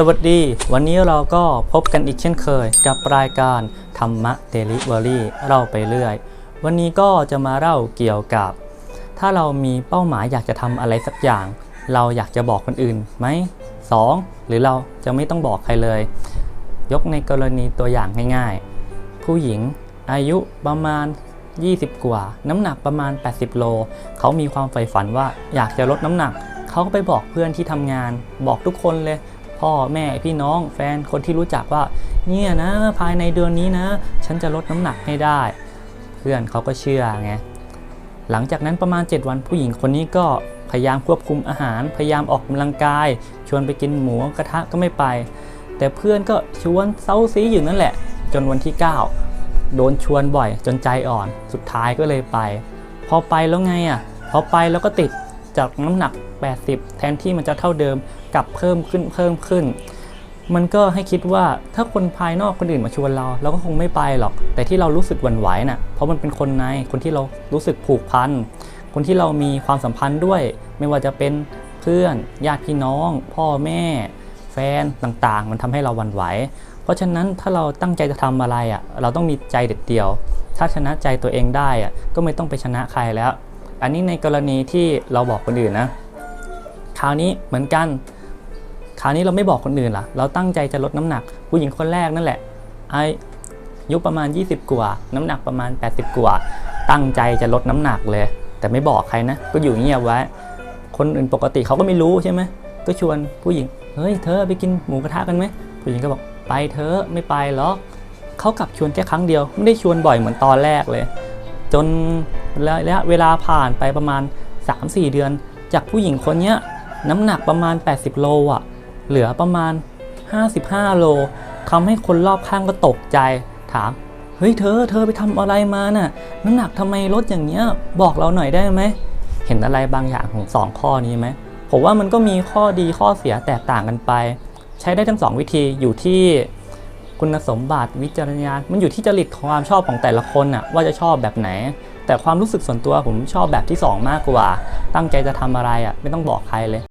สวัสดี วันนี้เราก็พบกันอีกเช่นเคย กับรายการธรรมะเดลิเวอรี่เล่าไปเรื่อย วันนี้ก็จะมาเล่าเกี่ยวกับ ถ้าเรามีเป้าหมายอยากจะทำอะไรสักอย่าง เราอยากจะบอกคนอื่นไหมสองหรือเราจะไม่ต้องบอกใครเลย ยกในกรณีตัวอย่างง่ายๆ ผู้หญิงอายุประมาณ 20 กว่า น้ำหนักประมาณ 80 โล เขามีความใฝ่ฝันว่าอยากจะลดน้ำหนัก เขาก็ไปบอกเพื่อนที่ทำงาน บอกทุกคนเลย พ่อแม่พี่น้องแฟนคนที่รู้จักว่า เนี่ยนะภายในเดือนนี้นะ ฉันจะลดน้ำหนักให้ได้ เพื่อนเขาก็เชื่อไงหลังจากนั้นประมาณ 7 วันผู้หญิงคนนี้ก็พยายามควบคุมอาหาร พยายามออกกำลังกาย ชวนไปกินหมูกระทะก็ไม่ไป แต่เพื่อนก็ชวนเซาซีอยู่นั่นแหละ จนวันที่ 9 โดนชวนบ่อย จนใจอ่อน สุดท้ายก็เลยไป พอไปแล้วไงอะพอไปแล้วก็ติดจากน้ำหนัก 80 แทนที่มันจะเท่าเดิม กลับเพิ่มขึ้นเพิ่มขึ้น มันก็ให้คิดว่าถ้าคนภายนอกคนอื่นมาชวนเรา เราก็คงไม่ไปหรอก แต่ที่เรารู้สึกหวั่นไหวน่ะเพราะมันเป็นคนในคนที่เรารู้สึกผูกพันคนที่เรามีความสัมพันธ์ด้วย ไม่ว่าจะเป็นเพื่อนญาติพี่น้อง พ่อแม่ แฟนต่างๆ มันทำให้เราหวั่นไหว เพราะฉะนั้นถ้าเราตั้งใจจะทำอะไรอะเราต้องมีใจเด็ดเดี่ยว ถ้าชนะใจตัวเองได้อะก็ไม่ต้องไปชนะใครแล้ว อันนี้ในกรณีที่เราบอกคนอื่นนะคราวนี้เหมือนกัน คราวนี้เราไม่บอกคนอื่นล่ะ เราตั้งใจจะลดน้ำหนัก ผู้หญิงคนแรกนั่นแหละอายุประมาณ 20 กว่า น้ำหนักประมาณ 80 กว่า ตั้งใจจะลดน้ำหนักเลย แต่ไม่บอกใครนะ ก็อยู่เงียบไว้ คนอื่นปกติเขาก็ไม่รู้ใช่ไหมก็ชวนผู้หญิง เฮ้ยเธอไปกินหมูกระทะกันไหมผู้หญิงก็บอกไปเธอไม่ไปหรอกเขากลับชวนแค่ครั้งเดียว ไม่ได้ชวนบ่อยเหมือนตอนแรกเลย จนระยะเวลาผ่านไปประมาณ 3-4 เดือน จากผู้หญิงคนเนี้ยน้ำหนักประมาณ 80 โลอะ เหลือประมาณ 55 โลทำให้คนรอบข้างก็ตกใจถาม เฮ้ยเธอ เธอไปทำอะไรมาน่ะ น้ำหนักทำไมลดอย่างเงี้ย บอกเราหน่อยได้ไหม เห็นอะไรบางอย่างของสองข้อนี้ไหม ผมว่ามันก็มีข้อดีข้อเสียแตกต่างกันไป ใช้ได้ทั้งสองวิธีอยู่ที่คุณสมบัติวิจารณญาณมันอยู่ที่จริตความชอบของแต่ละคนน่ะว่าจะชอบแบบไหน แต่ความรู้สึกส่วนตัวผมชอบแบบที่สองมากกว่า ตั้งใจจะทำอะไรอะไม่ต้องบอกใครเลย